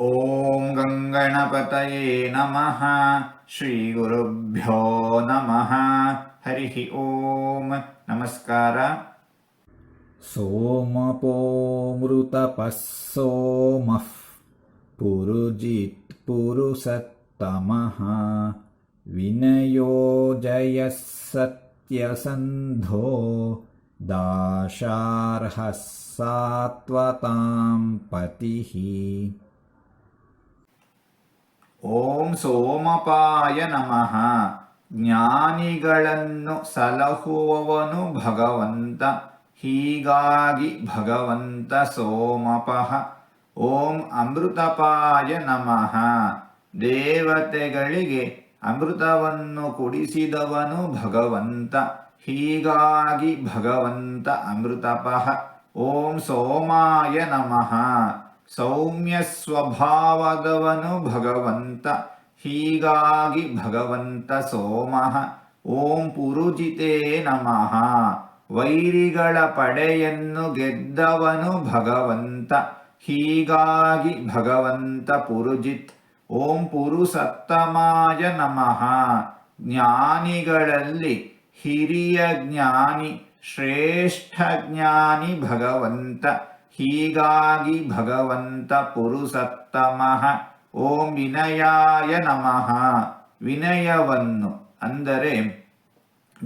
ॐ गङ्गणपतये नमः श्रीगुरुभ्यो नमः। हरिः ॐ नमस्कार। सोमपोमृतपः सोमः पुरुजित्पुरुषत्तमः विनयो जयः सत्यसन्धो दाशार्हः सात्वतां पतिः ಓಂ ಸೋಮಪಾಯ ನಮಃ. ಜ್ಞಾನಿಗಳನ್ನು ಸಲಹುವವನು ಭಗವಂತ, ಹೀಗಾಗಿ ಭಗವಂತ ಸೋಮಪಃ. ಓಂ ಅಮೃತಪಾಯ ನಮಃ. ದೇವತೆಗಳಿಗೆ ಅಮೃತವನ್ನು ಕುಡಿಸಿದವನು ಭಗವಂತ, ಹೀಗಾಗಿ ಭಗವಂತ ಅಮೃತಪಃ. ಓಂ ಸೋಮಾಯ ನಮಃ. ಸೌಮ್ಯ ಸ್ವಭಾವಗವನು ಭಗವಂತ, ಹೀಗಾಗಿ ಭಗವಂತ ಸೋಮಃ. ಓಂ ಪುರುಜಿತೇ ನಮಃ. ವೈರಿಗಳ ಪಡೆಯನ್ನು ಗೆದ್ದವನು ಭಗವಂತ, ಹೀಗಾಗಿ ಭಗವಂತ ಪುರುಜಿತ್. ಓಂ ಪುರುಸತ್ತಮಾಯ ನಮಃ. ಜ್ಞಾನಿಗಳಲ್ಲಿ ಹಿರಿಯ ಜ್ಞಾನಿ, ಶ್ರೇಷ್ಠ ಜ್ಞಾನಿ ಭಗವಂತ ಹೀಗಾಗಿ ಭಗವಂತ ಪುರುಸತ್ತಮಃ ಓಂ ವಿನಯಾಯ ನಮಃ. ವಿನಯವನ್ನು, ಅಂದರೆ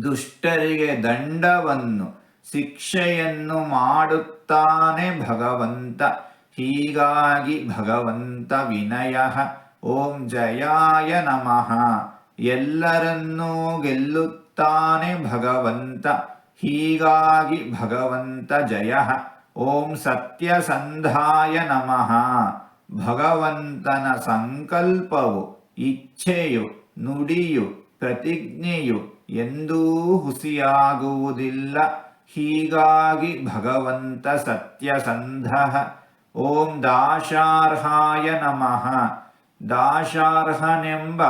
ದುಷ್ಟರಿಗೆ ದಂಡವನ್ನು, ಶಿಕ್ಷೆಯನ್ನು ಮಾಡುತ್ತಾನೆ ಭಗವಂತ. ಹೀಗಾಗಿ ಭಗವಂತ ವಿನಯ. ಓಂ ಜಯಾಯ ನಮಃ. ಎಲ್ಲರನ್ನೂ ಗೆಲ್ಲುತ್ತಾನೆ ಭಗವಂತ. ಹೀಗಾಗಿ ಭಗವಂತ ಜಯ. ಓಂ ಸತ್ಯಸಂಧಾಯ ನಮಃ. ಭಗವಂತನ ಸಂಕಲ್ಪವು, ಇಚ್ಛೆಯು, ನುಡಿಯು, ಪ್ರತಿಜ್ಞೆಯು ಎಂದೂ ಹುಸಿಯಾಗುವುದಿಲ್ಲ. ಹೀಗಾಗಿ ಭಗವಂತ ಸತ್ಯಸಂಧ. ಓಂ ದಾಶಾರ್ಹಾಯ ನಮಃ. ದಾಶಾರ್ಹನೆಂಬ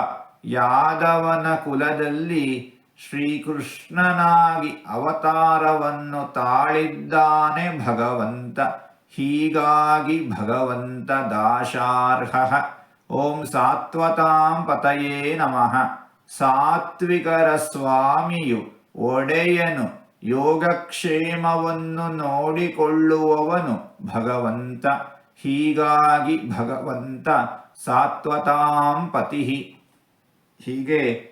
ಯಾದವನ ಕುಲದಲ್ಲಿ ಶ್ರೀಕೃಷ್ಣನಾಗಿ ಅವತಾರವನ್ನು ತಾಳಿದ್ದಾನೆ ಭಗವಂತ. ಹೀಗಾಗಿ ಭಗವಂತ ದಾಶಾರ್ಹ. ಓಂ ಸಾತ್ವತಾಂ ಪತಯೇ ನಮಃ. ಸಾತ್ವಿಕರ ಸ್ವಾಮಿಯು ಒಡೆಯನು. ಯೋಗಕ್ಷೇಮವನ್ನು ನೋಡಿಕೊಳ್ಳುವವನು ಭಗವಂತ. ಹೀಗಾಗಿ ಭಗವಂತ ಸಾತ್ವತಾಂ ಪತಿ. ಹೀಗೆ